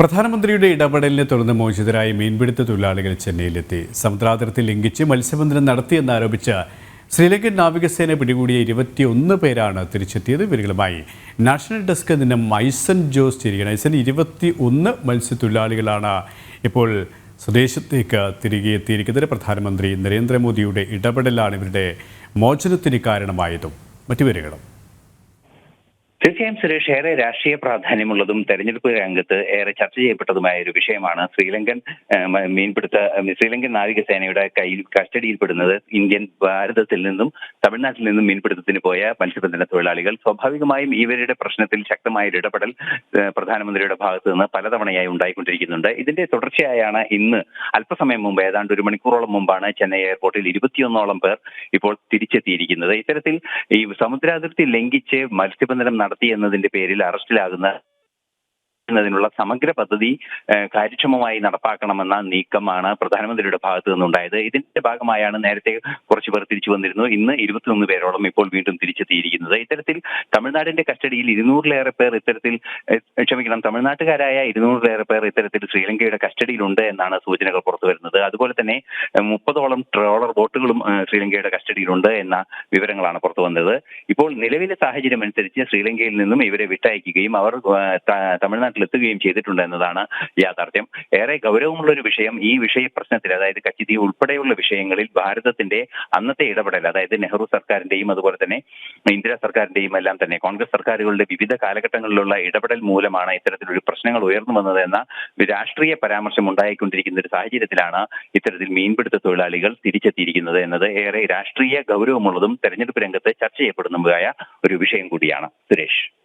പ്രധാനമന്ത്രിയുടെ ഇടപെടലിനെ തുടർന്ന് മോചിതരായ മീൻപിടുത്ത തൊഴിലാളികൾ ചെന്നൈയിലെത്തി. സമുദ്രാതിർത്തി ലംഘിച്ച് മത്സ്യബന്ധനം നടത്തിയെന്നാരോപിച്ച് ശ്രീലങ്കൻ നാവികസേന പിടികൂടിയ ഇരുപത്തിയൊന്ന് പേരാണ് തിരിച്ചെത്തിയത്. ഇവരുമായി നാഷണൽ ഡെസ്ക് നിന്നും മൈസൺ ജോസ് ചിരിക്കണം ഐസൻ ഇരുപത്തി ഒന്ന് മത്സ്യത്തൊഴിലാളികളാണ് ഇപ്പോൾ സ്വദേശത്തേക്ക് തിരികെ എത്തിയിരിക്കുന്നത്. പ്രധാനമന്ത്രി നരേന്ദ്രമോദിയുടെ ഇടപെടലാണ് ഇവരുടെ മോചനത്തിന് കാരണമായതും. മറ്റു വിവരങ്ങളും. തീർച്ചയായും സുരേഷ് ഏറെ രാഷ്ട്രീയ പ്രാധാന്യമുള്ളതും തെരഞ്ഞെടുപ്പ് രംഗത്ത് ഏറെ ചർച്ച ചെയ്യപ്പെട്ടതുമായ ഒരു വിഷയമാണ് ശ്രീലങ്കൻ മീൻപിടുത്ത ശ്രീലങ്കൻ നാവികസേനയുടെ കയ്യിൽ കസ്റ്റഡിയിൽപ്പെടുന്നത് ഇന്ത്യൻ ഭാരതത്തിൽ നിന്നും തമിഴ്നാട്ടിൽ നിന്നും മീൻപിടുത്തത്തിന് പോയ മത്സ്യബന്ധന തൊഴിലാളികൾ. സ്വാഭാവികമായും ഇവരുടെ പ്രശ്നത്തിൽ ശക്തമായ ഒരു ഇടപെടൽ പ്രധാനമന്ത്രിയുടെ ഭാഗത്ത് നിന്ന് പലതവണയായി ഉണ്ടായിക്കൊണ്ടിരിക്കുന്നുണ്ട്. ഇതിന്റെ തുടർച്ചയായാണ് ഇന്ന് അല്പസമയം മുമ്പ് ഏതാണ്ട് ഒരു മണിക്കൂറോളം മുമ്പാണ് ചെന്നൈ എയർപോർട്ടിൽ ഇരുപത്തിയൊന്നോളം പേർ ഇപ്പോൾ തിരിച്ചെത്തിയിരിക്കുന്നത്. ഇത്തരത്തിൽ ഈ സമുദ്രാതിർത്തി ലംഘിച്ച് മത്സ്യബന്ധനം നടത്തി എന്നതിന്റെ പേരിൽ അറസ്റ്റിലാകുന്ന ന്നതിനുള്ള സമഗ്ര പദ്ധതി കാര്യക്ഷമമായി നടപ്പാക്കണമെന്ന നീക്കമാണ് പ്രധാനമന്ത്രിയുടെ ഭാഗത്തു നിന്നുണ്ടായത്. ഇതിന്റെ ഭാഗമായാണ് നേരത്തെ കുറച്ചു പേർ തിരിച്ചു വന്നിരുന്നു. ഇന്ന് ഇരുപത്തിയൊന്ന് പേരോളം ഇപ്പോൾ വീണ്ടും തിരിച്ചെത്തിയിരിക്കുന്നത്. ഇത്തരത്തിൽ തമിഴ്നാടിന്റെ കസ്റ്റഡിയിൽ ഇരുന്നൂറിലേറെ പേർ ഇത്തരത്തിൽ ക്ഷമിക്കണം തമിഴ്നാട്ടുകാരായ ഇരുന്നൂറിലേറെ പേർ ഇത്തരത്തിൽ ശ്രീലങ്കയുടെ കസ്റ്റഡിയിലുണ്ട് എന്നാണ് സൂചനകൾ പുറത്തു വരുന്നത്. അതുപോലെ തന്നെ മുപ്പതോളം ട്രോളർ ബോട്ടുകളും ശ്രീലങ്കയുടെ കസ്റ്റഡിയിലുണ്ട് എന്ന വിവരങ്ങളാണ് പുറത്തു വന്നത്. ഇപ്പോൾ നിലവിലെ സാഹചര്യം അനുസരിച്ച് ശ്രീലങ്കയിൽ നിന്നും ഇവരെ വിട്ടയക്കുകയും അവർ തമിഴ്നാട്ടിൽ എത്തുകയും ചെയ്തിട്ടുണ്ട് എന്നതാണ് യാഥാർത്ഥ്യം. ഏറെ ഗൗരവമുള്ള ഒരു വിഷയം ഈ വിഷയ പ്രശ്നത്തിൽ അതായത് കച്ചിതി ഉൾപ്പെടെയുള്ള വിഷയങ്ങളിൽ ഭാരതത്തിന്റെ അന്നത്തെ ഇടപെടൽ അതായത് നെഹ്റു സർക്കാരിന്റെയും അതുപോലെ തന്നെ ഇന്ദിരാ സർക്കാരിന്റെയും എല്ലാം തന്നെ കോൺഗ്രസ് സർക്കാരുകളുടെ വിവിധ കാലഘട്ടങ്ങളിലുള്ള ഇടപെടൽ മൂലമാണ് ഇത്തരത്തിലൊരു പ്രശ്നങ്ങൾ ഉയർന്നു വന്നത് എന്ന രാഷ്ട്രീയ പരാമർശം ഉണ്ടായിക്കൊണ്ടിരിക്കുന്ന ഒരു സാഹചര്യത്തിലാണ് ഇത്തരത്തിൽ മീൻപിടുത്ത തൊഴിലാളികൾ തിരിച്ചെത്തിയിരിക്കുന്നത് എന്നത്. ഏറെ രാഷ്ട്രീയ ഗൗരവമുള്ളതും തെരഞ്ഞെടുപ്പ് രംഗത്ത് ചർച്ച ചെയ്യപ്പെടുന്നതുമായ ഒരു വിഷയം കൂടിയാണ്. സുരേഷ്.